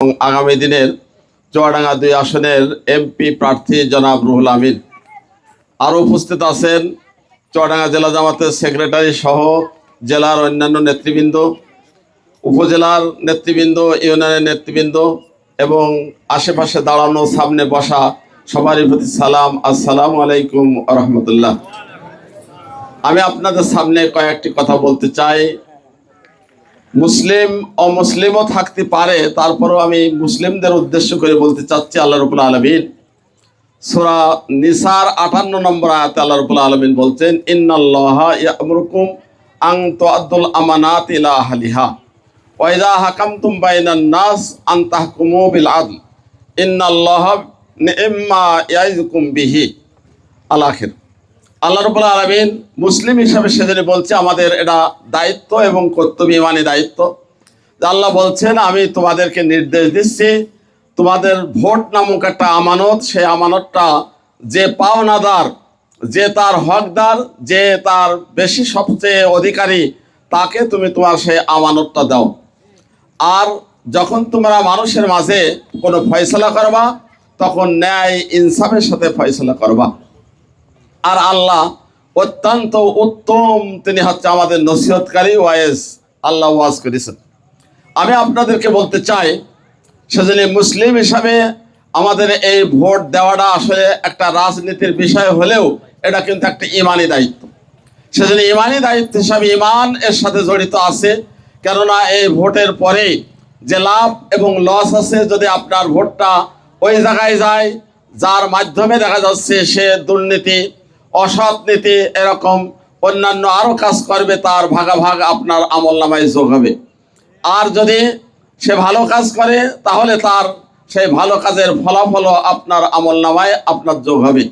এবং আগামী দিনের চুয়াডাঙ্গা দুই আসনের এমপি প্রার্থী জনাব রুহুল আমিন। আরও উপস্থিত আছেন চুয়াডাঙ্গা জেলা জামাতের সেক্রেটারি সহ জেলার অন্যান্য নেতৃবৃন্দ, উপজেলার নেতৃবৃন্দ, ইউনিয়নের নেতৃবৃন্দ এবং আশেপাশে দাঁড়ানো সামনে বসা সবারই প্রতি সালাম। আসসালাম আলাইকুম রহমতুল্লাহ। আমি আপনাদের সামনে কয়েকটি কথা বলতে চাই। মুসলিম অমুসলিমও থাকতে পারে, তারপরেও আমি মুসলিমদের উদ্দেশ্য করে বলতে চাচ্ছি আল্লাহ রবুল আলমিন। সোরা নিসার আটান্ন নম্বর আয়াতে আল্লাহ রবুল আলমিন বলছেন, ইন্নাল্লাহ আং তোয়াদ্দুল আমানাত ইলা আহলিহা বাইনান নাস আন বিল ইন্নাল্লাহ নিম্মা ইয়াইজুকুম বিহি আল আখির। আল্লাহ রবুল্লা আলমিন মুসলিম হিসাবে সেদিনে বলছে, আমাদের এটা দায়িত্ব এবং কর্তব্য, ইমানি দায়িত্ব। আল্লাহ বলছেন, আমি তোমাদেরকে নির্দেশ দিচ্ছি, তোমাদের ভোট নামক একটা আমানত, সেই আমানতটা যে পাওনাদার, যে তার হকদার, যে তার বেশি সবচেয়ে অধিকারী, তাকে তুমি তোমার সেই আমানতটা দাও। আর যখন তোমরা মানুষের মাঝে কোনো ফয়সলা করবা, তখন ন্যায় ইনসাফের সাথে ফয়সলা করবা। আর আল্লাহ অত্যন্ত উত্তম, তিনি হচ্ছে আমাদের নসিহতকারী ওয়াইজ আল্লাহ ওয়াজ করেছেন। আমি আপনাদেরকে বলতে চাই, সেজন্য মুসলিম হিসাবে আমাদের এই ভোট দেওয়াটা আসলে একটা রাজনীতির বিষয় হলেও এটা কিন্তু একটা ইমানি দায়িত্ব। সেজন্য ইমানি দায়িত্ব হিসাবে ইমান এর সাথে জড়িত আছে, কেননা এই ভোটের পরে যে লাভ এবং লস আছে, যদি আপনার ভোটটা ওই জায়গায় যায়, যার মাধ্যমে দেখা যাচ্ছে সে দুর্নীতি অসৎ নীতি এরকম অন্যান্য আরও কাজ করবে, তার ভাগাভাগ আপনার আমল নামায় যোগ হবে। আর যদি সে ভালো কাজ করে, তাহলে তার সেই ভালো কাজের ফলাফলও আপনার আমল নামায় আপনার যোগ হবে।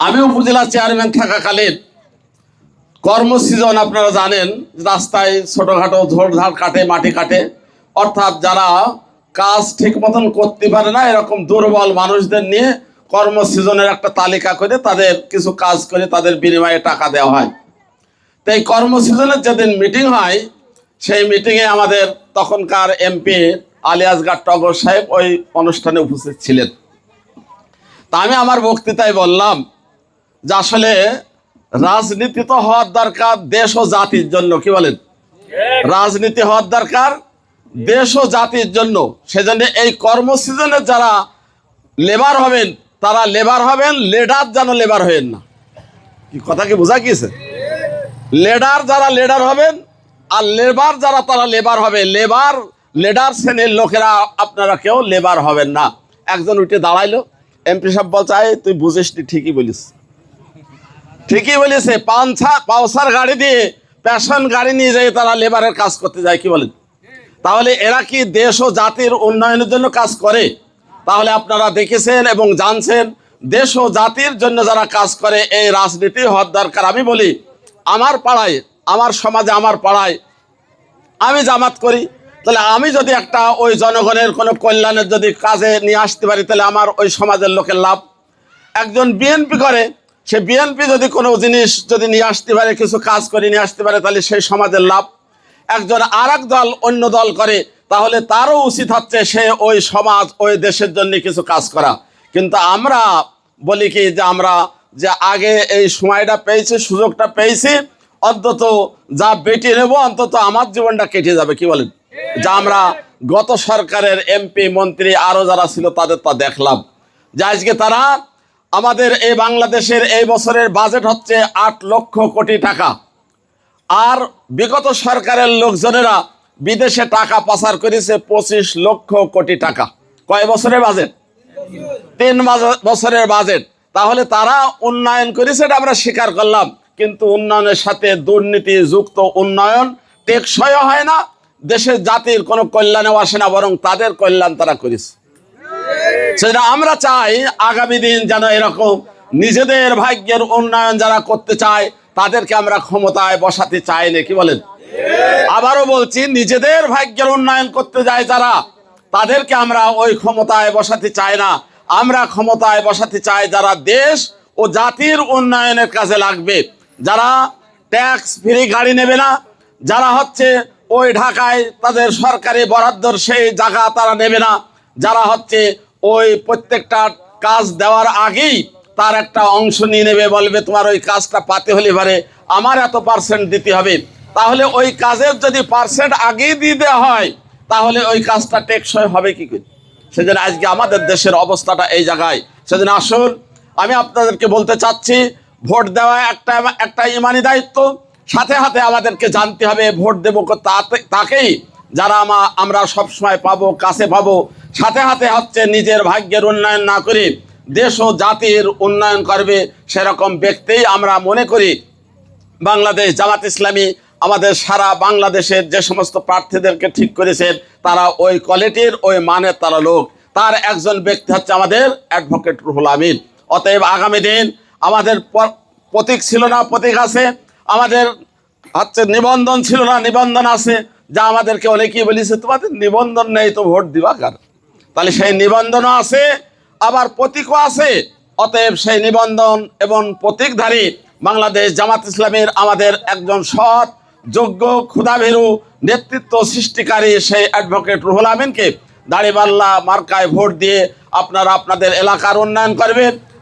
আমি উপজেলা চেয়ারম্যান থাকাকালীন কর্মসৃজন আপনারা জানেন, রাস্তায় ছোটোখাটো ঝোড়ঝাড় কাটে, মাটি কাটে। অর্থাৎ যারা কাজ ঠিক মতন করতে পারে না, এরকম দুর্বল মানুষদের নিয়ে কর্ম সিজনের একটা তালিকা করে তাদের কিছু কাজ করে তাদের বিনিময়ে টাকা দেওয়া হয়। তো এই কর্ম সিজনের যেদিন মিটিং হয়, সেই মিটিংয়ে আমাদের তখনকার এমপি আলিয়াসগার টগর সাহেব ওই অনুষ্ঠানে উপস্থিত ছিলেন। তা আমি আমার বক্তৃতায় বললাম যে আসলে রাজনীতি তো হওয়ার দরকার দেশ ও জাতির জন্য, কি বলেন? রাজনীতি হওয়ার দরকার দেশ ও জাতির জন্য। সেজন্য এই কর্ম সিজনে যারা লেবার হবেন তারা লেবার হবেন লেডার যেন লেবার হবেন না। কি কথা কি বোঝা গিয়েছে? লেডার যারা লেডার হবেন আর লেবার যারা তারা লেবার হবে লেবার লেডার শ্রেণির লোকেরা আপনারা কেউ লেবার হবেন না। একজন উঠে দাঁড়াইলো এমপি সাহেব বলছে "এই, তুই বুঝিস ঠিকই বলিস। ঠিকই বলেছে পাঞ্চা পাউসার গাড়ি দিয়ে প্যাশন গাড়ি নিয়ে যায় তারা লেবারের কাজ করতে যায় কি বলেন? তাহলে এরা কি দেশ ও জাতির উন্নয়নের জন্য কাজ করে? তাহলে আপনারা দেখেছেন এবং জানছেন, দেশ ও জাতির জন্য যারা কাজ করে এই রাজনীতি হওয়ার দরকার। আমি বলি, আমার পাড়ায়, আমার সমাজে আমার পাড়ায় আমি জামাত করি, তাহলে আমি যদি একটা ওই জনগণের কোনো কল্যাণের যদি কাজে নিয়ে আসতে পারি, তাহলে আমার ওই সমাজের লোকের লাভ। একজন বিএনপি করে, সে বিএনপি যদি কোনো জিনিস যদি নিয়ে আসতে পারে, কিছু কাজ করে নিয়ে আসতে পারে, তাহলে সেই সমাজের লাভ। একজন আর দল অন্য দল করে তাহলে তারও উচিত হচ্ছে সে ওই সমাজ, ওই দেশের জন্য কিছু কাজ করা। কিন্তু আমরা বলি কি যে আমরা যে আগে এই সময়টা পেয়েছি, সুযোগটা পেয়েছি, অন্তত যা বেটে নেব, অন্তত আমার জীবনটা কেটে যাবে, কি বলেন? যা আমরা গত সরকারের এমপি, মন্ত্রী আরও যারা ছিল তাদের তা দেখলাম। যে আজকে তারা আমাদের এই বাংলাদেশের এই বছরের বাজেট হচ্ছে আট লক্ষ কোটি টাকা। আর বিগত সরকারের লোকজনেরা বিদেশে টাকা পাচার করেছে পঁচিশ লক্ষ কোটি টাকা। কয় বছরের বাজেট? তিন বছরের বাজেট। তাহলে তারা উন্নয়ন করেছে, এটা আমরা স্বীকার করলাম। কিন্তু উন্নয়নের সাথে দুর্নীতি যুক্ত উন্নয়ন টেকসইও হয় না। দেশের জাতির কোনো কল্যাণেও আসে না, বরং তাদের কল্যাণ তারা করেছে। সেটা আমরা চাই আগামী দিন যেন এরকম নিজেদের ভাগ্যের উন্নয়ন যারা করতে চায়, তাদেরকে আমরা ক্ষমতায় বসাতে চাই না, কি বলেন? আবারও বলছি, নিজেদের ভাগ্যের উন্নয়ন করতে যায় যারা, তাদেরকে আমরা ওই ক্ষমতায় বসাতে চাই না। আমরা ক্ষমতায় বসাতে চাই যারা দেশ ও জাতির উন্নয়নের কাজে লাগবে। যারা ট্যাক্স ফ্রি গাড়ি নেবে না, যারা হচ্ছে ওই ঢাকায় তাদের সরকারি বরাদ্দর সেই জায়গা তারা নেবে না, যারা হচ্ছে ওই প্রত্যেকটা কাজ দেওয়ার আগেই তার একটা অংশ নিয়ে নেবে, বলবে তোমার ওই কাজটা পাতে হলে পারে আমার এত পার্সেন্ট দিতে হবে। তাহলে ওই কাজের যদি পার্সেন্ট আগেই দিয়ে দেওয়া হয়, তাহলে ওই কাজটা টেকসই হবে কি করে? সেজন্য আজকে আমাদের দেশের অবস্থাটা এই জায়গায়। সেজন্য আসুন, আমি আপনাদেরকে বলতে চাচ্ছি, ভোট দেওয়া একটা একটা ইমানি দায়িত্ব। সাথে সাথে আমাদেরকে জানতে হবে, ভোট দেবো তাকেই যারা আমা- আমরা সবসময় পাবো, কাছে পাবো। সাথে সাথে হচ্ছে নিজের ভাগ্যের উন্নয়ন না করে দেশ ও জাতির উন্নয়ন করবে, সেরকম ব্যক্তিই আমরা মনে করি। বাংলাদেশ জামাত ইসলামী আমাদের সারা বাংলাদেশের যে সমস্ত প্রার্থীদেরকে ঠিক করেছেন, তারা ওই কোয়ালিটির, ওই মানের তারা লোক। তার একজন ব্যক্তি হচ্ছে আমাদের অ্যাডভোকেট রুহুল আমিন। অতএব আগামী দিন আমাদের প্রতীক ছিল না, প্রতীক আছে। আমাদের হচ্ছে নিবন্ধন ছিল না, নিবন্ধন আছে। যা আমাদেরকে অনেকেই বলেছে, তোমাদের নিবন্ধন নেই তো ভোট দিবা কার? তাহলে সেই নিবন্ধনও আছে, আবার প্রতীকও আছে। অতএব সেই নিবন্ধন এবং প্রতীকধারী বাংলাদেশ জামাত ইসলামের আমাদের একজন সৎ যোগ্য ক্ষুধাভীরু নেতৃত্ব সৃষ্টিকারী সেই অ্যাডভোকেট রুহুল আমিনকে দাড়িপাল্লা মার্কায় ভোট দিয়ে আপনারা আপনাদের এলাকার উন্নয়ন করবেন।